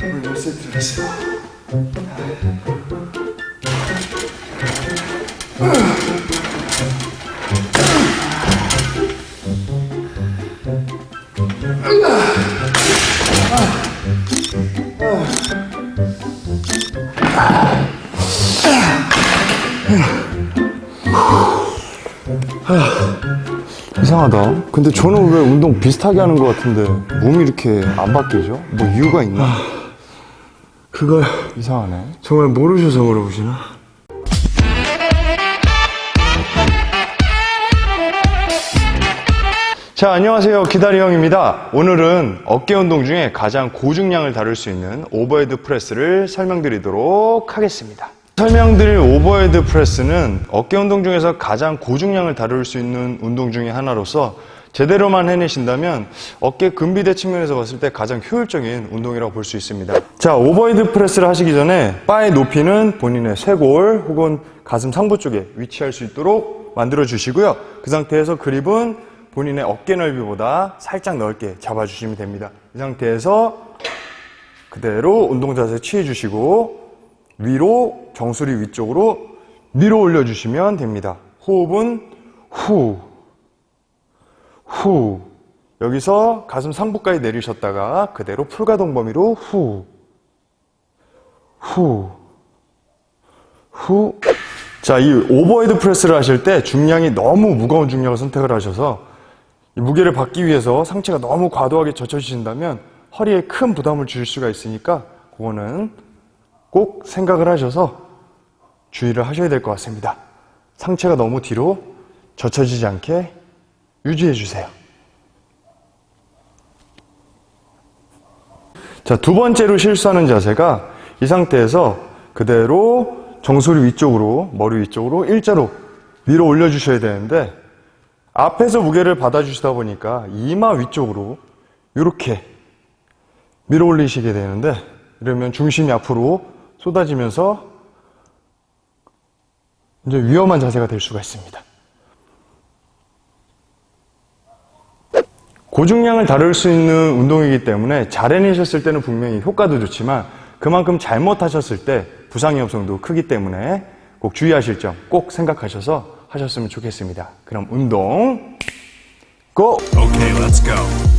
오늘 몇 세트를 했어 요? 이상하다. 근데 저는 왜 운동 비슷하게 하는 것 같은데 몸이 이렇게 안 바뀌죠? 뭐 이유가 있나? 그걸 이상하네. 정말 모르셔서 물어보시나? 자, 안녕하세요. 기다리 형입니다. 오늘은 어깨 운동 중에 가장 고중량을 다룰 수 있는 오버헤드 프레스를 설명드리도록 하겠습니다. 설명드릴 오버헤드 프레스는 어깨 운동 중에서 가장 고중량을 다룰 수 있는 운동 중에 하나로서 제대로만 해내신다면 어깨 근비대 측면에서 봤을 때 가장 효율적인 운동이라고 볼 수 있습니다. 자, 오버헤드 프레스를 하시기 전에 바의 높이는 본인의 쇄골 혹은 가슴 상부 쪽에 위치할 수 있도록 만들어 주시고요. 그 상태에서 그립은 본인의 어깨 넓이보다 살짝 넓게 잡아주시면 됩니다. 이 상태에서 그대로 운동 자세 취해 주시고 위로 정수리 위쪽으로 밀어 올려 주시면 됩니다. 호흡은 후, 후. 여기서 가슴 상부까지 내리셨다가 그대로 풀가동 범위로 후, 후, 후. 자, 이 오버헤드 프레스를 하실 때 중량이 너무 무거운 중량을 선택을 하셔서 이 무게를 받기 위해서 상체가 너무 과도하게 젖혀지신다면 허리에 큰 부담을 주실 수가 있으니까 그거는 꼭 생각을 하셔서 주의를 하셔야 될 것 같습니다. 상체가 너무 뒤로 젖혀지지 않게 유지해 주세요. 자, 두 번째로 실수하는 자세가 이 상태에서 그대로 정수리 위쪽으로, 머리 위쪽으로 일자로 위로 올려주셔야 되는데 앞에서 무게를 받아주시다 보니까 이마 위쪽으로 이렇게 밀어 올리시게 되는데 이러면 중심이 앞으로 쏟아지면서 이제 위험한 자세가 될 수가 있습니다. 고중량을 다룰 수 있는 운동이기 때문에 잘 해내셨을 때는 분명히 효과도 좋지만 그만큼 잘못하셨을 때 부상 위험성도 크기 때문에 꼭 주의하실 점 꼭 생각하셔서 하셨으면 좋겠습니다. 그럼 운동 고! Okay, let's go.